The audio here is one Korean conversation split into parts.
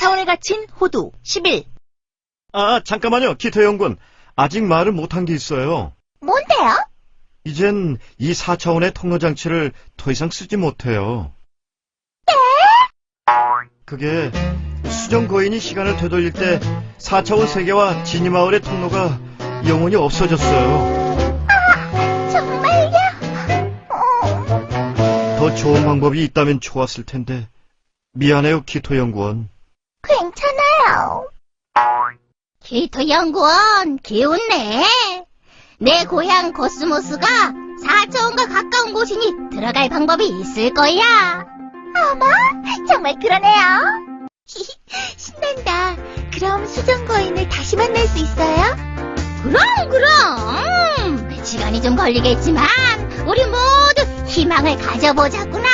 4차원에 갇힌 호두 11. 아, 잠깐만요, 기태 연구원. 아직 말을 못한 게 있어요. 뭔데요? 이젠 이 4차원의 통로 장치를 더 이상 쓰지 못해요. 그게 수정 거인이 시간을 되돌릴 때 4차원 세계와 지니마을의 통로가 영원히 없어졌어요. 정말요? 더 좋은 방법이 있다면 좋았을 텐데. 미안해요, 키토 연구원. 괜찮아요. 키토 연구원, 기운내. 내 고향 코스모스가 4차원과 가까운 곳이니 들어갈 방법이 있을 거야. 어머, 정말 그러네요. 신난다. 그럼 수정 거인을 다시 만날 수 있어요? 그럼, 그럼. 시간이 좀 걸리겠지만, 우리 모두 희망을 가져보자꾸나.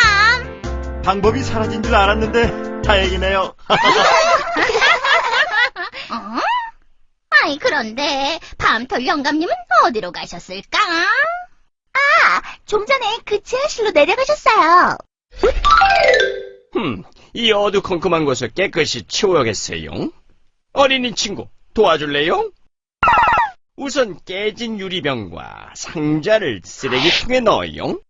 방법이 사라진 줄 알았는데 다행이네요. 어? 아이, 그런데, 밤톨 영감님은 어디로 가셨을까? 아, 좀 전에 그 지하실로 내려가셨어요. 흠, 이 어두컴컴한 곳을 깨끗이 치워야겠어요. 어린이 친구, 도와줄래요? 우선 깨진 유리병과 상자를 쓰레기통에 넣어요.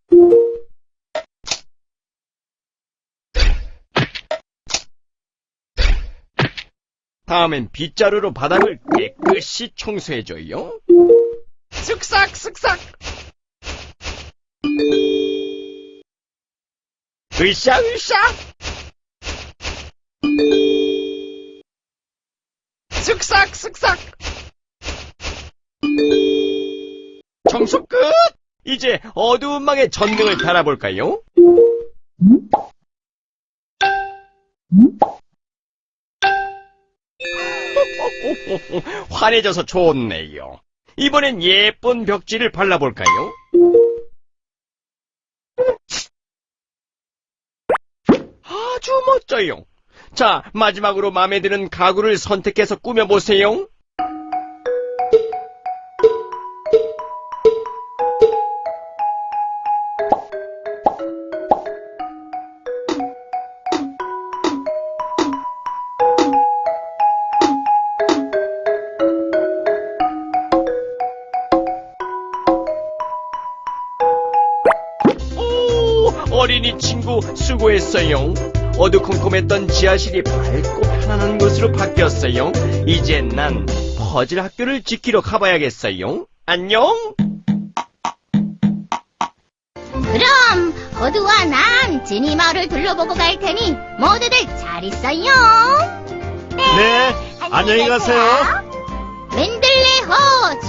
다음엔 빗자루로 바닥을 깨끗이 청소해줘요. 쓱싹, 쓱싹! 으쌰 으쌰! 쓱싹 쓱싹 청소 끝! 이제 어두운 방에 전등을 달아볼까요? 환해져서 좋네요. 이번엔 예쁜 벽지를 발라볼까요? 아주 멋져요. 자, 마지막으로 마음에 드는 가구를 선택해서 꾸며보세요. 어린이 친구 수고했어요. 어두컴컴했던 지하실이 밝고 편안한 곳으로 바뀌었어요. 이젠 난 퍼즐 학교를 지키러 가봐야겠어요. 안녕! 그럼 호두와 난 지니 마을을 둘러보고 갈 테니 모두들 잘 있어요. 네, 안녕히 가세요. 맨들레호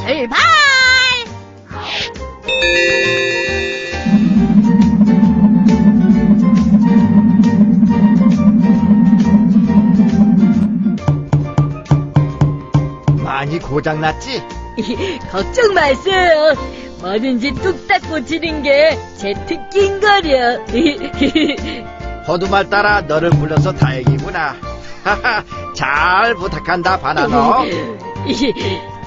많이 고장났지? 걱정 마세요. 뭐든지 뚝딱 고치는 게 제 특기인 거려. 호두말 따라 너를 불러서 다행이구나. 잘 부탁한다, 바나너. 이,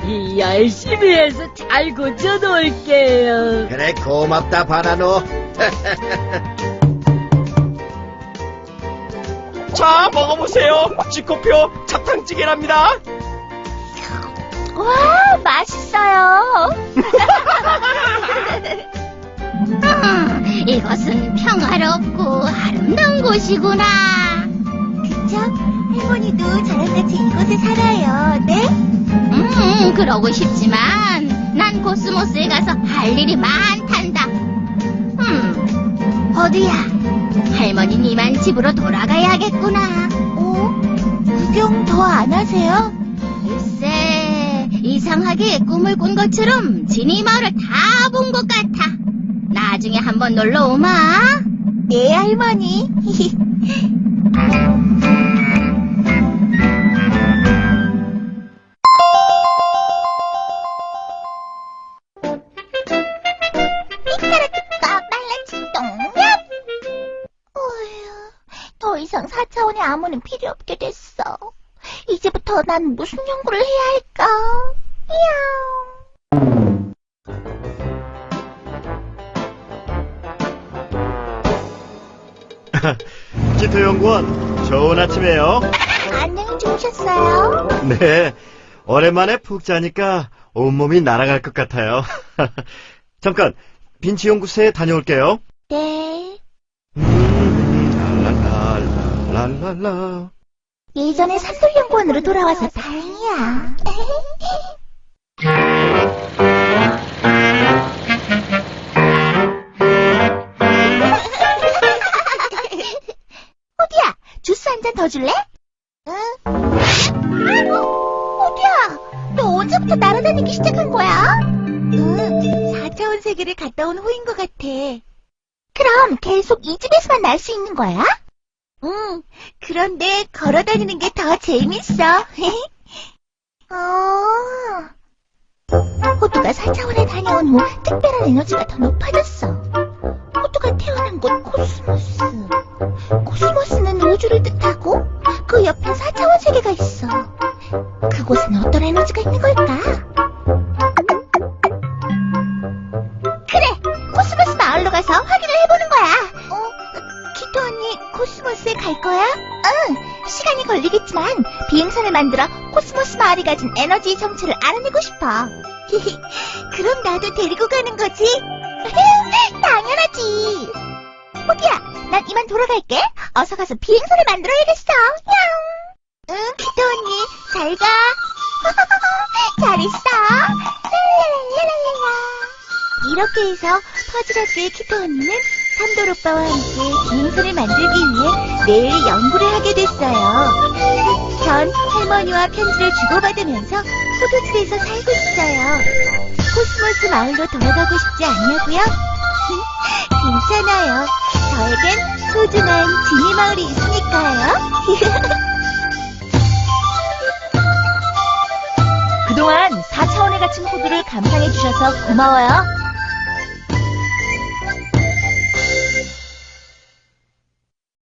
이 열심히 해서 잘 고쳐놓을게요. 그래, 고맙다, 바나노. 자, 먹어보세요. 지코표 잡탕찌개랍니다. 와, 맛있어요. 음, 이것은 평화롭고 아름다운 곳이구나. 그쵸? 할머니도 저랑 같이 이곳에 살아요. 네? 음, 그러고 싶지만 난 코스모스에 가서 할 일이 많단다. 음, 어디야? 할머니 니만 집으로 돌아가야겠구나. 어? 구경 더 안 하세요? 글쎄, 이상하게 꿈을 꾼 것처럼 지니 마을을 다 본 것 같아. 나중에 한번 놀러 오마. 네, 할머니. 삐까라삐까 빨라진 똥냠! 어휴, 더 이상 4차원의 암호는 필요 없게 됐어. 이제부터 난 무슨 연구를 해야 할까? 야옹. 기토 연구원, 좋은 아침이에요. 안녕, 주무셨어요? 네. 오랜만에 푹 자니까 온몸이 날아갈 것 같아요. 잠깐, 빈치 연구소에 다녀올게요. 네. 음, 랄랄랄랄랄라. 예전에 산돌연구원으로 돌아와서 다행이야. 호디야, 주스 한 잔 더 줄래? 응. 호디야, 너 언제부터 날아다니기 시작한 거야? 응, 4차원 세계를 갔다 온 후인 것 같아. 그럼 계속 이 집에서만 날 수 있는 거야? 응, 그런데 걸어 다니는 게 더 재밌어. 어. 호두가 4차원에 다녀온 후 특별한 에너지가 더 높아졌어. 호두가 태어난 곳 코스모스. 코스모스는 우주를 뜻하고 그 옆에 4차원 세계가 있어. 그곳엔 어떤 에너지가 있는 걸까? 비행선을 만들어 코스모스 마을이 가진 에너지 정체를 알아내고 싶어. 그럼 나도 데리고 가는 거지? 당연하지. 호기야, 난 이만 돌아갈게. 어서 가서 비행선을 만들어야겠어. 냥. 응, 키토 언니, 잘 가. 잘 있어. 랄랄랄랄랄라. 이렇게 해서 퍼즐학교의 키토 언니는 삼돌 오빠와 함께 비행선을 만들기 위해 매일 연구를 하게 됐어요. 전 할머니와 편지를 주고받으면서 포도집에서 살고 있어요. 코스모스 마을로 돌아가고 싶지 않냐고요? 괜찮아요. 저에겐 소중한 지니 마을이 있으니까요. 그동안 4차원에 갇힌 호두를 감상해주셔서 고마워요.